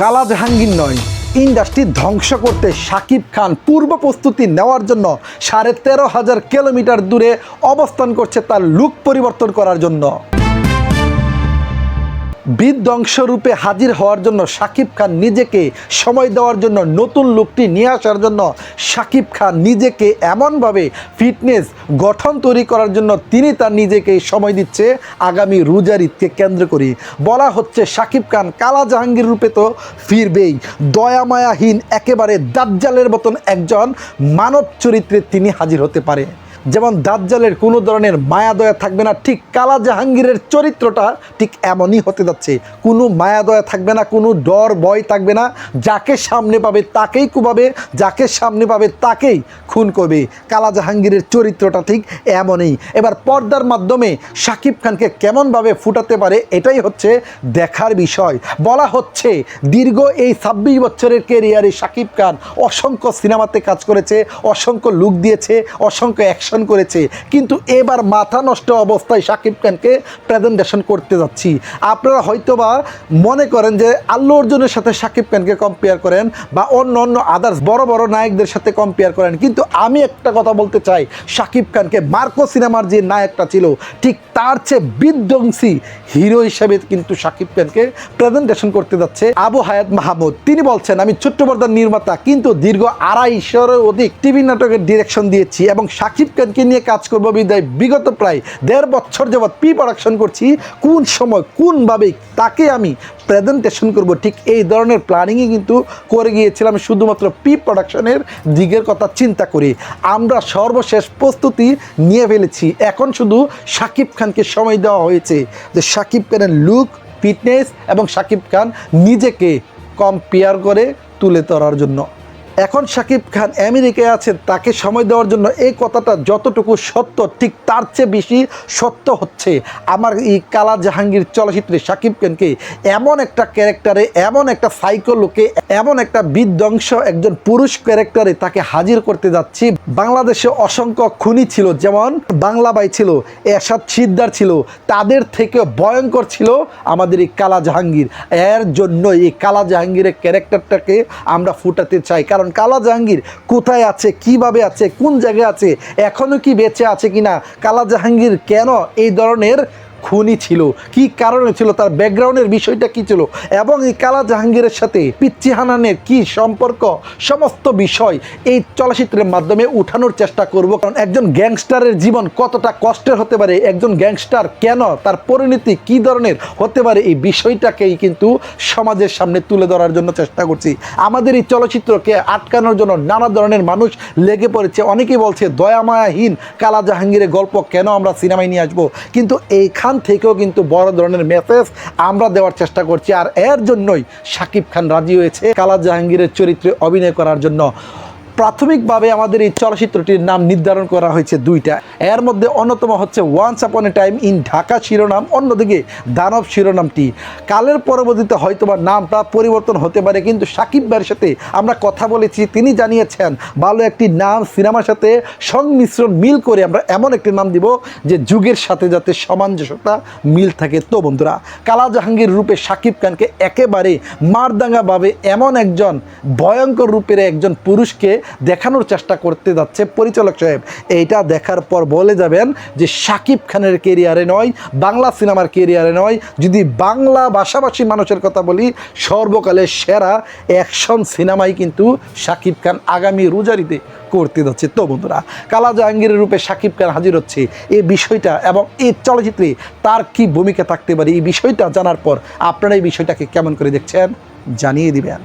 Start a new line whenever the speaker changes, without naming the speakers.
কালা জাহাঙ্গীর নয়। ইন্ডাস্ট্রি ধ্বংস করতে সাকিব খান পূর্ব প্রস্তুতি নেওয়ার জন্য সাড়ে তেরো হাজার কিলোমিটার দূরে অবস্থান করছে তার লুক পরিবর্তন করার জন্য। বিধ্বংস রূপে হাজির হওয়ার জন্য শাকিব খান নিজেকে সময় দেওয়ার জন্য নতুন লুকটি নিয়ে আসার জন্য শাকিব খান নিজেকে এমনভাবে ফিটনেস গঠন তৈরি করার জন্য তিনি তার নিজেকে সময় দিচ্ছে আগামী রোজার ঈদকে কেন্দ্র করে বলা হচ্ছে শাকিব খান কালা জাহাঙ্গীর রূপে তো ফিরবেই। দয়ামায়াহীন একেবারে দাজ্জালের মতন একজন মানব চরিত্রে তিনি হাজির হতে পারে। যেমন দাজ্জালের কোনো ধরনের মায়া দয়া থাকবে না, ঠিক কালা জাহাঙ্গীরের চরিত্রটা ঠিক এমনই হতে যাচ্ছে। কোনো মায়া দয়া থাকবে না, কোনো ডর ভয় থাকবে না, যাকে সামনে পাবে তাকেই কুবাবে, যাকে সামনে পাবে তাকেই খুন করবে। কালা জাহাঙ্গীরের চরিত্রটা ঠিক এমনই। এবার পর্দার মাধ্যমে শাকিব খানকে কেমনভাবে ফুটাতে পারে, এটাই হচ্ছে দেখার বিষয়। বলা হচ্ছে, দীর্ঘ এই ছাব্বিশ বছরের কেরিয়ারে শাকিব খান অসংখ্য সিনেমাতে কাজ করেছে, অসংখ্য লুক দিয়েছে, অসংখ্য অ্যাকশন করেছে। কিন্তু এবার মাথা নষ্ট অবস্থায় শাকিব খানকে প্রেজেন্টেশন করতে যাচ্ছি। আপনারা হয়তোবা মনে করেন যে আল্লু অর্জুনের সাথে শাকিব খানকে কম্পেয়ার করেন বা অন্য অন্য আদার্স বড় বড় নায়কদের সাথে কম্পেয়ার করেন। কিন্তু আমি একটা কথা বলতে চাই শাকিব খানকে মার্কো সিনেমার যে নায়কটা ছিল, ঠিক তার চেয়ে বিধ্বংসী হিরো হিসেবে কিন্তু শাকিব খানকে প্রেজেন্টেশন করতে যাচ্ছে আবু হায়াত মাহমুদ। তিনি বলছেন, আমি ছোট্ট পর্দার নির্মাতা, কিন্তু দীর্ঘ আড়াইশোর অধিক টিভি নাটকের ডিরেকশন দিয়েছি এবং শাকিব খানকে নিয়ে কাজ করব বিদায়। বিগত প্রায় দেড় বছর যাবৎ পি প্রোডাকশন করছি। কোন সময় কোনভাবে তাকে আমি প্রেজেন্টেশন করব, ঠিক এই ধরনের প্ল্যানিংই কিন্তু করে গিয়েছিলাম শুধুমাত্র পি প্রোডাকশনের দিকের কথা চিন্তা করে। আমরা সর্বশেষ প্রস্তুতি নিয়ে ফেলেছি। এখন শুধু শাকিব খানকে সময় দেওয়া হয়েছে যে শাকিব খানের লুক ফিটনেস এবং শাকিব খান নিজেকে কম্পেয়ার করে তুলে ধরার জন্য। এখন শাকিব খান আমেরিকায় আছেন, তাকে সময় দেওয়ার জন্য এই কথাটা যতটুকু সত্য, ঠিক তার চেয়ে বেশি সত্য হচ্ছে আমার এই কালা জাহাঙ্গীর চলচ্চিত্রে শাকিব খানকে এমন একটা ক্যারেক্টারে, এমন একটা সাইকো লোকে, এমন একটা বিধ্বংস একজন পুরুষ ক্যারেক্টারে তাকে হাজির করতে যাচ্ছি। বাংলাদেশে অসংখ্য খুনি ছিল, যেমন বাংলাবাই ছিল, এরশাদ সিদ্দার ছিল, তাদের থেকে ভয়ঙ্কর ছিল আমাদের এই কালা জাহাঙ্গীর। এর জন্য এই কালা জাহাঙ্গীরের ক্যারেক্টারটাকে আমরা ফুটাতে চাই, কারণ কালা জাহাঙ্গীর কোথায় আছে, কীভাবে আছে, কোন জায়গায় আছে এখনও কি বেঁচে আছে কিনা, কালা জাহাঙ্গীর কেন এই ধরনের খুনি ছিল? কি কারণে ছিল? তার ব্যাকগ্রাউন্ডের বিষয়টা কি ছিল? এবং এই কালা জাহাঙ্গীরের সাথে পিচ্চি হানানের কি সম্পর্ক? সমস্ত বিষয় এই চলচ্চিত্রের মাধ্যমে উঠানোর চেষ্টা করব। কারণ একজন গ্যাংস্টারের জীবন কতটা কষ্টের হতে পারে? একজন গ্যাংস্টার কেন? তার পরিণতি কি ধরনের হতে পারে? এই বিষয়টাকেই কিন্তু সমাজের সামনে তুলে ধরার জন্য চেষ্টা করছি। আমাদের এই চলচ্চিত্রকে আটকানোর জন্য নানা ধরনের মানুষ লেগে পড়েছে। অনেকেই বলছে দয়ামায়াহীন কালা জাহাঙ্গীরের গল্প কেন আমরা সিনেমায় নিয়ে আসব? কিন্তু এইখান থেকেও কিন্তু বড় ধরনের মেসেজ আমরা দেওয়ার চেষ্টা করছি। আর এর জন্যই শাকিব খান রাজি হয়েছে কালা জাহাঙ্গীরের চরিত্রে অভিনয় করার জন্য। প্রাথমিকভাবে আমাদের এই চলচ্চিত্রটির নাম নির্ধারণ করা হয়েছে দুইটা। এর মধ্যে অন্যতম হচ্ছে once upon A time in Dhaka শিরোনাম, অন্যদিকে দানব শিরোনামটি। কালের পরবর্তীতে হয়তোবা নামটা পরিবর্তন হতে পারে, কিন্তু সাকিব ভাইয়ের সাথে আমরা কথা বলেছি। তিনি জানিয়েছেন, ভালো একটি নাম সিনেমার সাথে সংমিশ্রণ মিল করে আমরা এমন একটি নাম দিব যে যুগের সাথে যাতে সামঞ্জস্যতা মিল থাকে। তো বন্ধুরা কালা জাহাঙ্গীর রূপে সাকিব খানকে একেবারে মারদাঙ্গাভাবে এমন একজন ভয়ঙ্কর রূপের একজন পুরুষকে দেখানোর চেষ্টা করতে যাচ্ছে পরিচালক সাহেব। এইটা দেখার পর বলে যাবেন যে শাকিব খানের কেরিয়ারে নয়, বাংলা সিনেমার কেরিয়ারে নয়, যদি বাংলা ভাষাভাষী মানুষের কথা বলি সর্বকালের সেরা অ্যাকশন সিনেমাই কিন্তু শাকিব খান আগামী রোজারিতে করতে যাচ্ছে। তো বন্ধুরা, কালা জাহাঙ্গীরের রূপে শাকিব খান হাজির হচ্ছে এই বিষয়টা এবং এই চলচ্চিত্রে তার কি ভূমিকা থাকতে পারে এই বিষয়টা জানার পর আপনারা এই বিষয়টাকে কেমন করে দেখছেন জানিয়ে দিবেন।